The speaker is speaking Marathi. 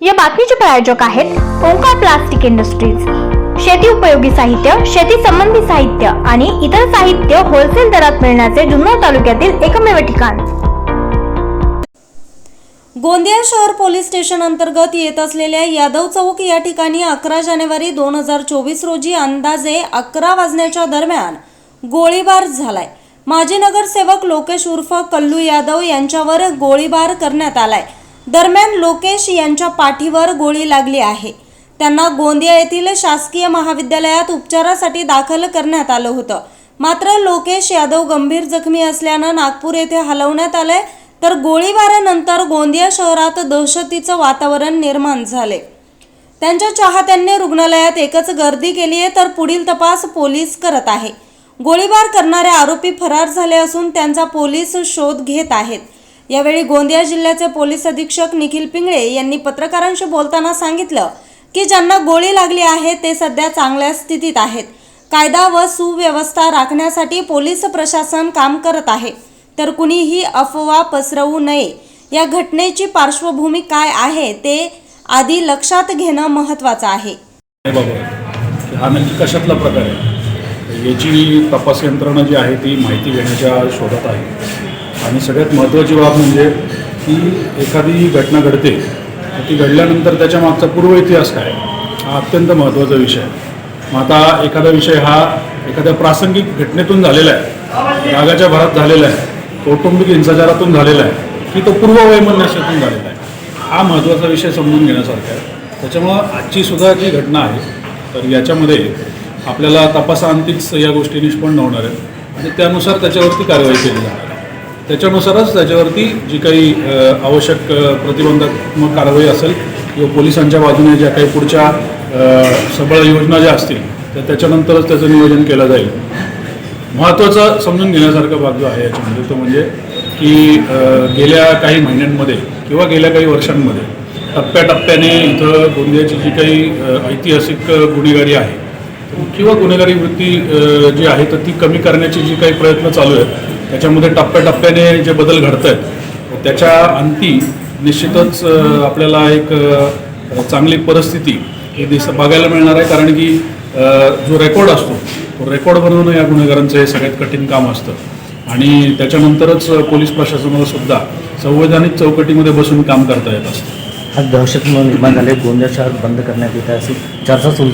या बातमीचे प्रायोजक आहेत ओंकार प्लास्टिक इंडस्ट्रीज. शेती उपयोगी साहित्य शेती संबंधी साहित्य आणि इतर साहित्य होलसेल दरात मिळण्याचे जुन्नर तालुक्यातील एकमेव ठिकाण. गोंदिया शहर पोलीस स्टेशन अंतर्गत येत असलेल्या यादव चौक या ठिकाणी अकरा जानेवारी दोन हजार चोवीस रोजी अंदाजे अकरा वाजण्याच्या दरम्यान गोळीबार झालाय. माजी नगरसेवक लोकेश उर्फ कल्लू यादव यांच्यावर गोळीबार करण्यात आलाय. दरम्यान लोकेश यांच्या पाठीवर गोळी लागली आहे. त्यांना गोंदिया येथील शासकीय महाविद्यालयात उपचारासाठी दाखल करण्यात आलं होतं. मात्र लोकेश यादव गंभीर जखमी असल्यानं नागपूर येथे हलवण्यात आलंय. तर गोळीबारानंतर गोंदिया शहरात दहशतीचं वातावरण निर्माण झाले त्यांच्या चाहत्यांनी रुग्णालयात एकच गर्दी केली आहे तर पुढील तपास पोलीस करत आहे. गोळीबार करणारे आरोपी फरार झाले असून त्यांचा पोलीस शोध घेत आहेत. यावेळी गोंदिया जिल्ह्याचे पोलीस अधीक्षक निखिल पिंगळे यांनी पत्रकारांशी बोलताना सांगितलं की ज्यांना गोळी लागली आहे ते सध्या चांगल्या स्थितीत आहेत. कायदा व सुव्यवस्था राखण्यासाठी पोलीस प्रशासन काम करत आहे. तर कुणीही अफवा पसरवू नये. या घटनेची पार्श्वभूमी काय आहे ते आधी लक्षात घेणं महत्त्वाचं आहे. हा नक्की कशातला प्रकार आहे? याची तपास यंत्रणा जी आहे ती माहिती घेण्याच्या शोधात आहे. आणि सगळ्यात महत्त्वाची बाब म्हणजे की एखादी घटना घडते तर ती घडल्यानंतर त्याच्या मागचा पूर्व इतिहास काय? हा अत्यंत महत्त्वाचा विषय. आहे मग आता एखादा विषय हा एखाद्या प्रासंगिक घटनेतून झालेला आहे रागाच्या भरात झालेला आहे कौटुंबिक हिंसाचारातून झालेला आहे की तो पूर्ववैमनस्यातून झालेला आहे. हा महत्त्वाचा विषय समजून घेण्यासारखा आहे. त्याच्यामुळं आजची सुद्धा जी घटना आहे तर याच्यामध्ये आपल्याला तपासांतीच या गोष्टी निष्पन्न होणार आहेत. आणि त्यानुसार त्याच्यावरती कारवाई केली जाणार आहे. त्याच्यानुसारच त्याच्यावरती जी काही आवश्यक प्रतिबंधात्मक कारवाई असेल किंवा पोलिसांच्या बाजूने ज्या काही पुढच्या सबळ योजना ज्या असतील तर त्याच्यानंतरच त्याचं नियोजन केलं जाईल. महत्त्वाचा समजून घेण्यासारखा भाग जो आहे याच्यामध्ये तो म्हणजे की गेल्या काही महिन्यांमध्ये किंवा गेल्या काही वर्षांमध्ये टप्प्याटप्प्याने इथं गोंदियाची जी काही ऐतिहासिक गुन्हेगारी आहे किंवा गुन्हेगारी वृत्ती जी आहे तर ती कमी करण्याचे जी काही प्रयत्न चालू आहेत त्याच्यामध्ये टप्प्याटप्प्याने जे बदल घडत आहेत त्याच्या अंती निश्चितच आपल्याला एक चांगली परिस्थिती ही दिस बघायला मिळणार आहे. कारण की जो रेकॉर्ड असतो तो रेकॉर्ड बनवणं या गुन्हेगारांचं हे सगळ्यात कठीण काम असतं. आणि त्याच्यानंतरच पोलीस प्रशासनाला सुद्धा संवैधानिक चौकटीमध्ये बसून काम करता येत असतं. आज दहशत निर्माण झाले गोंदिया शहर बंद करण्यात येत आहे. अशी चर्चा सुरू